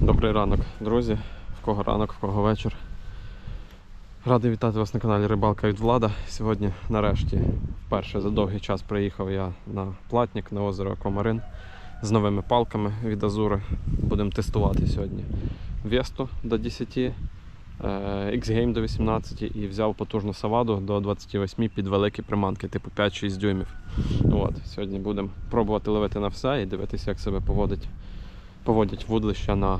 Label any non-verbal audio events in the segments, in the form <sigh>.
Добрий ранок, друзі. В кого ранок, в кого вечір. Радий вітати вас на каналі Рибалка від Влада. Сьогодні, нарешті, вперше за довгий час приїхав я на платник на озеро Комарин з новими палками від Азури. Будемо тестувати сьогодні Весту до 10, е, X-Game до 18 і взяв потужну саваду до 28 під великі приманки, типу 5-6 дюймів. От, сьогодні будемо пробувати ловити на все і дивитися, як себе поводить, поводять вудлища на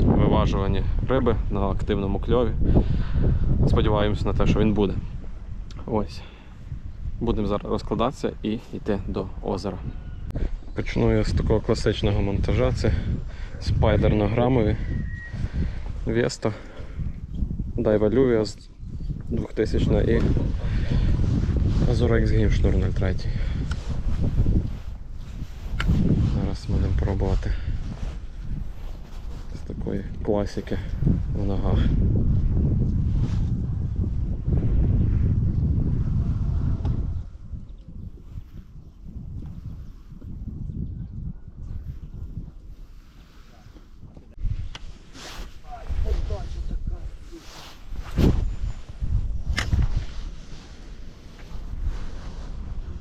виважуванні риби на активному кльові. Сподіваємось на те, що він буде. Ось. Будемо зараз розкладатися і йти до озера. Почну я з такого класичного монтажа. Це спайдер на грамові. Веста. Дайва Лювія з 2000 і Azura X Game шнур 03. Зараз будемо пробувати класики в ногах.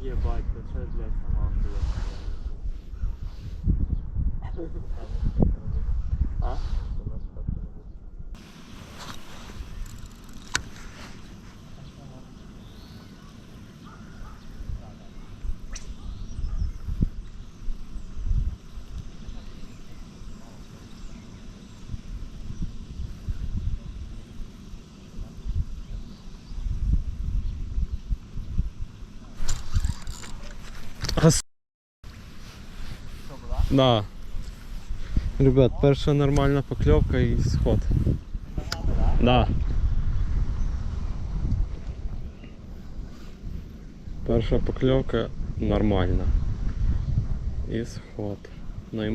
Ебать, да что, блядь, сама А? Да. Ребят, перша нормальна покльовка і сход. Да. Перша покльовка нормальна. І сход. На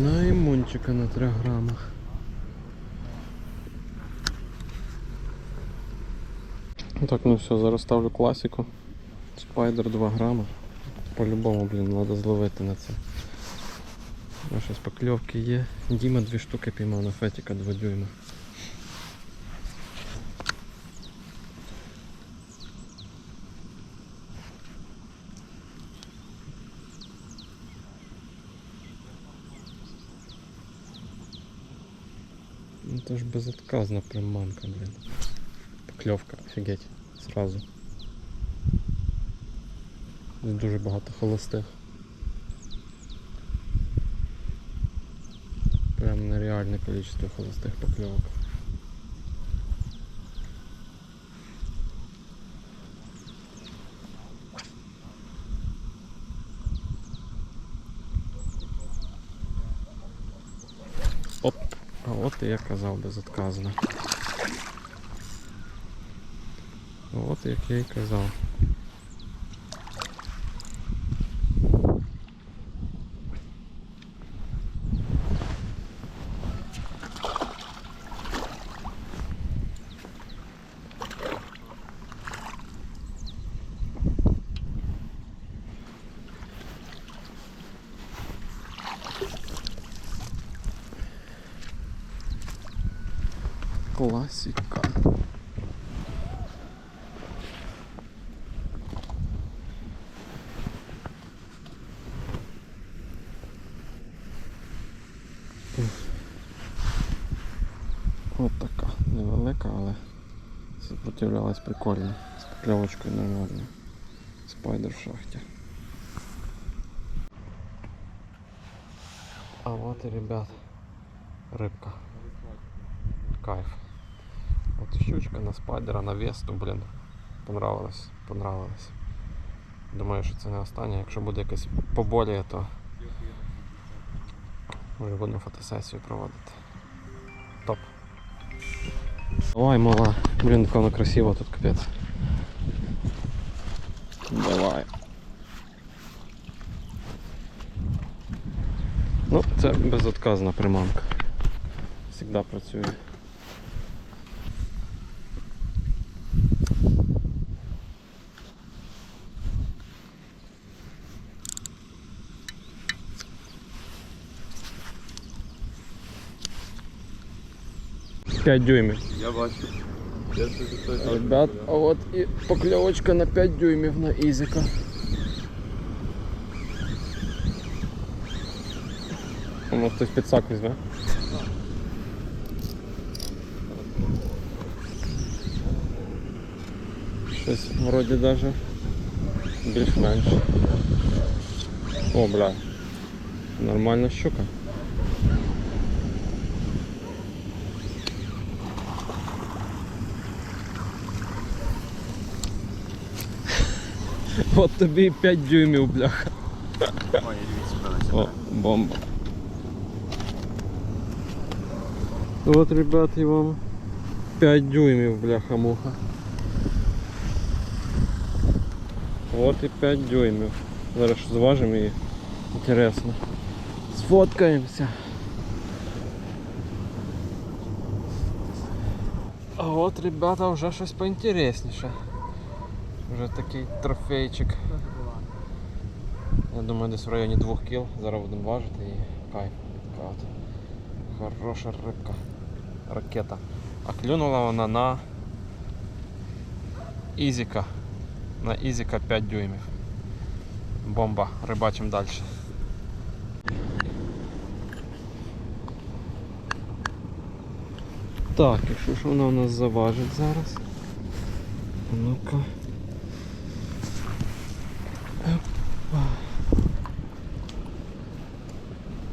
На імунчика на 3 грамах. Так, ну все, зараз ставлю класику. Спайдер 2 грама. По-любому, блін, треба зловити на це. Ну, щось покльовки є. Діма дві штуки піймав на фетіка 2 дюйма. Это ж безотказно прям манка, блин. Поклевка, офигеть, сразу. Тут дуже багато холостих. Прям нереальне количество холостих покльовок. Оп! А от і я казав безотказно. От як я і казав. Класика. От така невелика, але сопротивлялась прикольно. З покльовочкою нормально. Спайдер в шахті. А от і ребят, рибка. Кайф. От щучка на спайдера, на весту, блін. Понравилось, понравилось. Думаю, що це не останнє. Якщо буде якесь поболіє, то може будемо фотосесію проводити. Топ. Давай, мала. Блін, як воно красиво тут капець. Давай. Ну, це безотказна приманка. завжди працює. П'ять дюймів. Я бачу. Я собі точно. Ребят, а от і покльовочка на 5 дюймів на Ізіка. Воно хтось під сак візьме. Щось вроді даже більш-менш. О, бля. Нормальна щука. От тобі і 5 дюймів, бляха. Ой, дивіться, О, бомба. От, ребят, і вам 5 дюймів, бляха-муха. От і 5 дюймів. Зараз ж зважимо її. Інтересно. Сфоткаємося. А от, ребята, вже щось поінтересніше. Вже такий трофейчик. Я думаю, десь в районі 2 кіл. Зараз будемо важити і кайф. Така от хороша рибка. Ракета. А клюнула вона на Ізіка. На Ізіка 5 дюймів. Бомба. Рибачимо далі. Так, і що ж вона у нас заважить зараз? Ну-ка.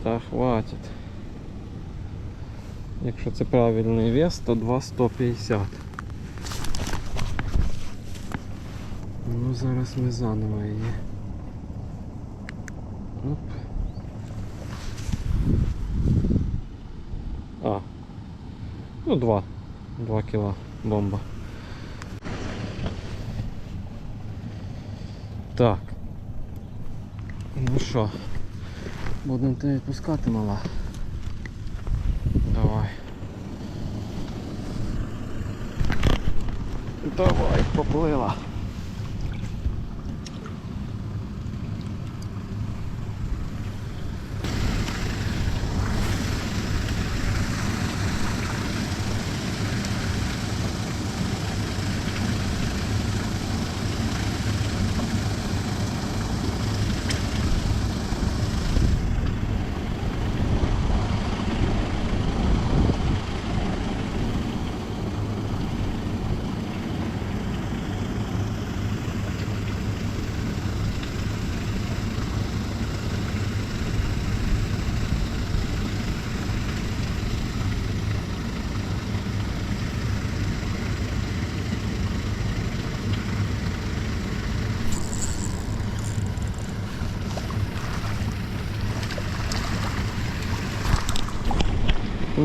Та хватить. Якщо це правильний вес, то 2,150. Ну зараз ми заново її. Оп. А. Ну 2. 2 кіла бомба. Так. Ну що, будемо тебе відпускати, мала. Давай. Давай, поплила.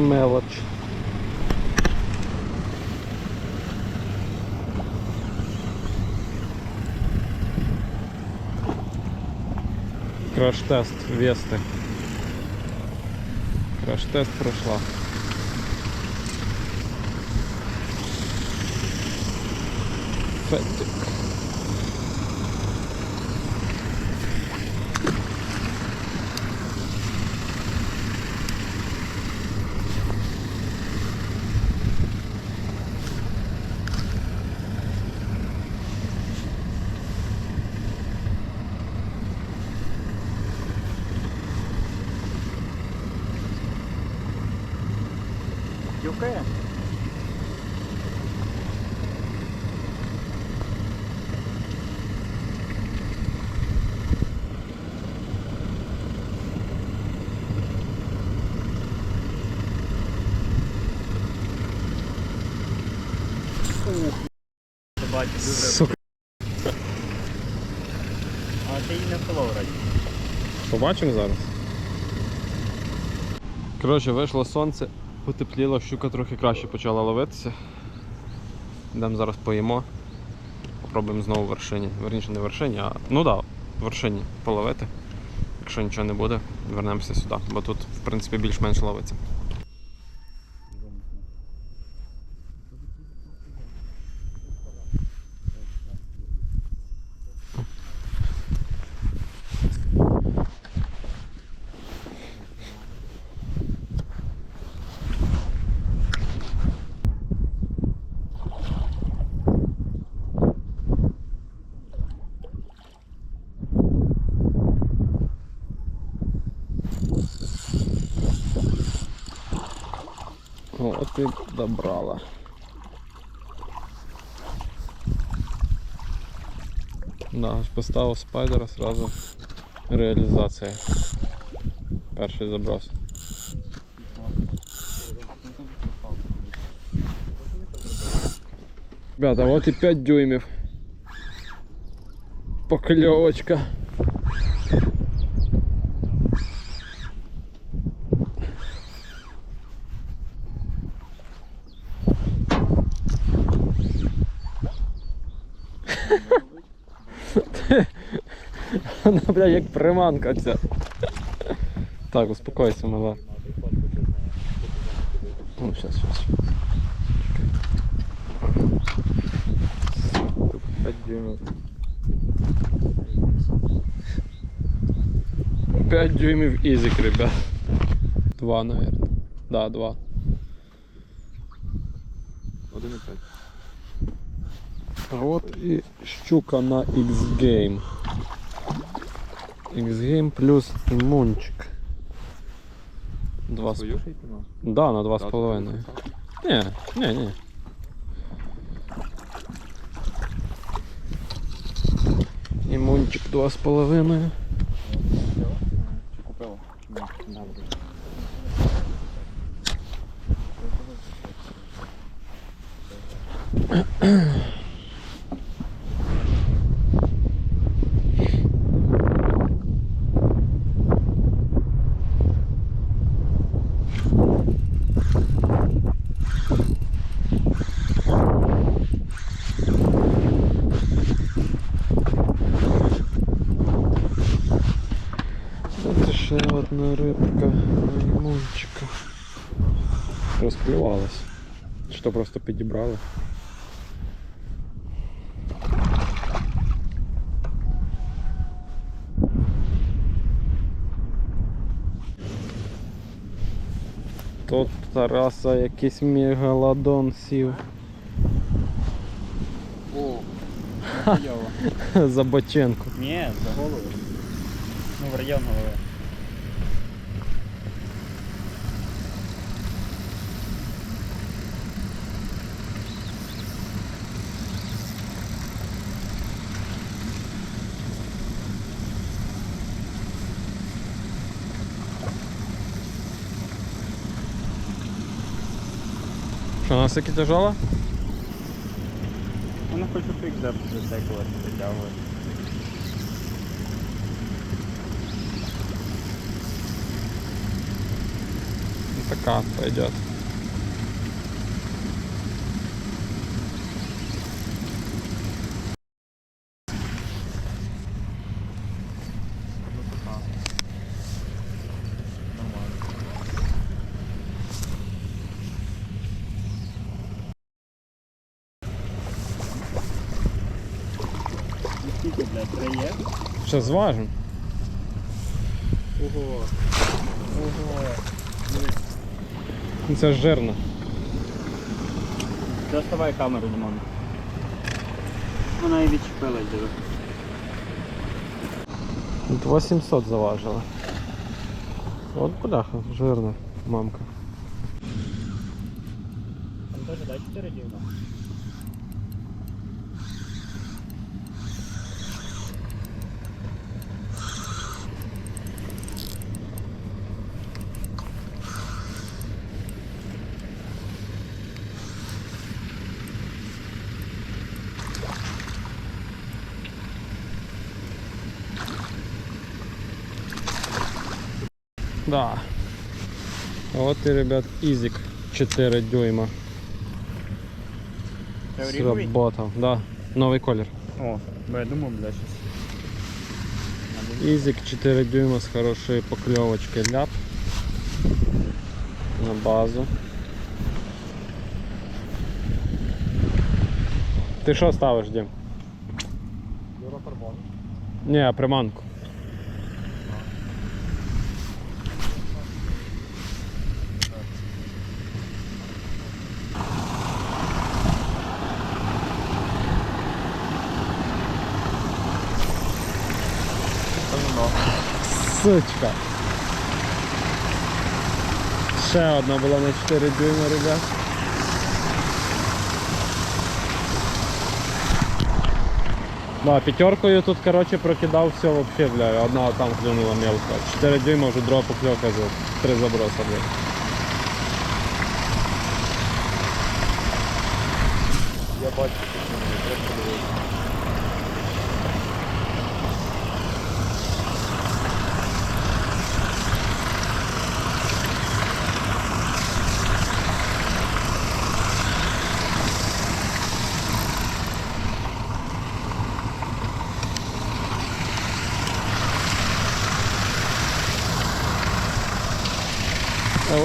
Мелоч. Краш-тест Вести. Краш-тест пройшла. Фетик. Сука. А ти її не вколов раді. Побачимо зараз. Коротше, вийшло сонце, потепліло, щука трохи краще почала ловитися. Йдемо зараз поїмо. Попробуємо знову в вершині. Верніше не в вершині, а ну так, да, в вершині половити. Якщо нічого не буде, вернемося сюди, бо тут в принципі більш-менш ловиться. От і добрала. Да, аж поставив спайдера, сразу реалізація. Перший заброс. Ребята, вот и 5 дюймів. Покльовочка. Бля, як приманка ця. Так, успокойся, мала. Ну, сейчас, сейчас. 5 дюймів. 5 дюймів ізик, ребят. Два, наверное. Да, два. 1,5. А от і щука на X-Game. X-Game плюс імунчик. Два з... Свою шейку мав? Да, на два з половиною. Ні, ні, ні. Імунчик два з половиною. Чи купила? Це То просто підібрали? Тут Тараса якийсь мегалодон сів О, <laughs> за боченку. Ні, за голову. Ну, в район голови. Що, на всякі тяжала? Вона ну, хоче фікс зациклити, притягувати. Ну, така пойдет. Блядь, три є? Ще зважимо. Ого. Ого. Ну, Це ж жирно. Доставай камеру, Дімон. Вона і відчепилась, диви. Тут 800 заважила. От бляха, жирна мамка. Там теж, да, 4 дівна? Да. Вот и, ребят, изик 4 дюйма. Сработал. Да. Новий колір. О, бо я думав, бля, щось. Изик 4 дюйма с хорошей поклевочкой ляп. На базу. Ти що ставиш, Дім? Ні, приманку. Сучка. Ще одна була на 4 дюйма, ребят. Да, пятеркою тут, короче, прокидав все вообще, бля, одна там клюнула мелко. 4 дюйма вже друга покльовка за три заброса, бля. Я бачу, що це не треба подивитися.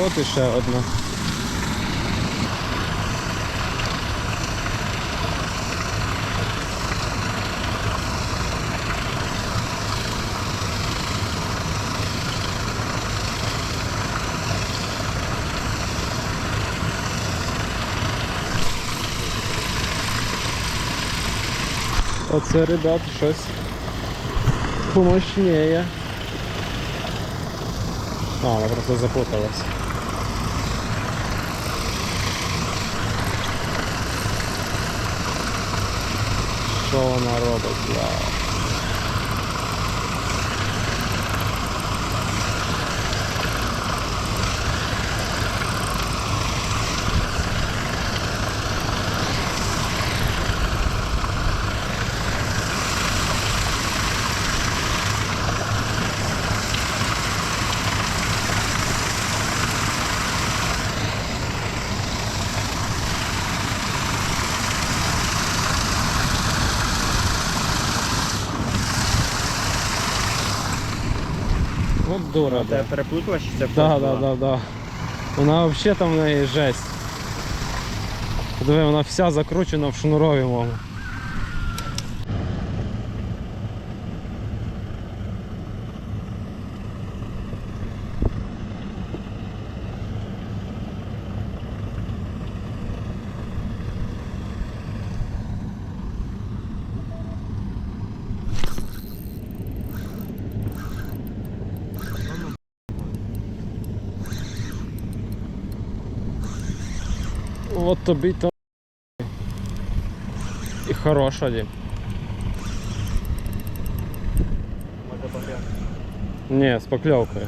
От іще одна. Оце, ребят, щось помощніє. А, вона просто запуталась. Що вона робить, бля? От дура, Ти переплутала, чи це Так, так, да, так. да, да. Вона взагалі там в неї жесть. Диви, вона вся закручена в шнурові, мама. тобі то. І хороша дім. Може багряна. Ні, з покльовкою.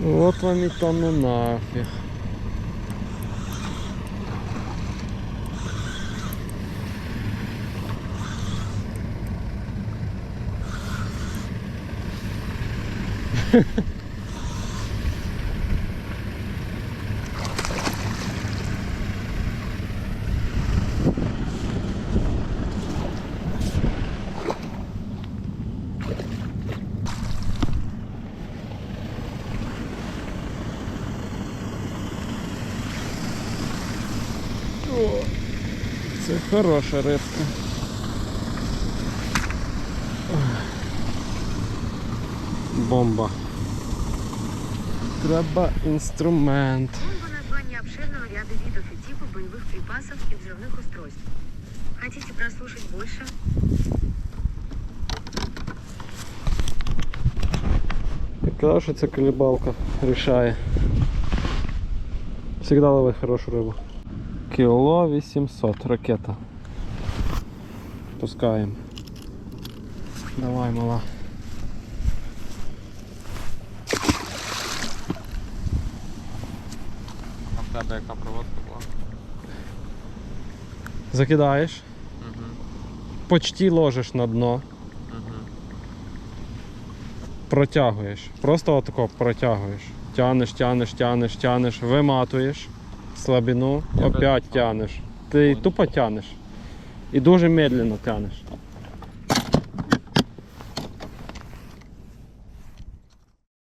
Вот вам і то ну О, це хороша рибка. Бомба. Треба інструмент. Бомба – название обширного ряда видов и типов боевых припасов и взрывных устройств. Хотите прослушать больше? Я казав, що ця колібалка рішає. Всегда ловить хорошу рибу. Кіло 800 ракета. Пускаємо. Давай, мала. Тебе яка проводка була? Закидаєш, Угу. почти ложиш на дно, Угу. протягуєш. Просто отако протягуєш. Тянеш, тянеш, тянеш, тянеш, виматуєш слабину, Я опять тянеш. Ти тупо тянеш. І дуже медленно тянеш.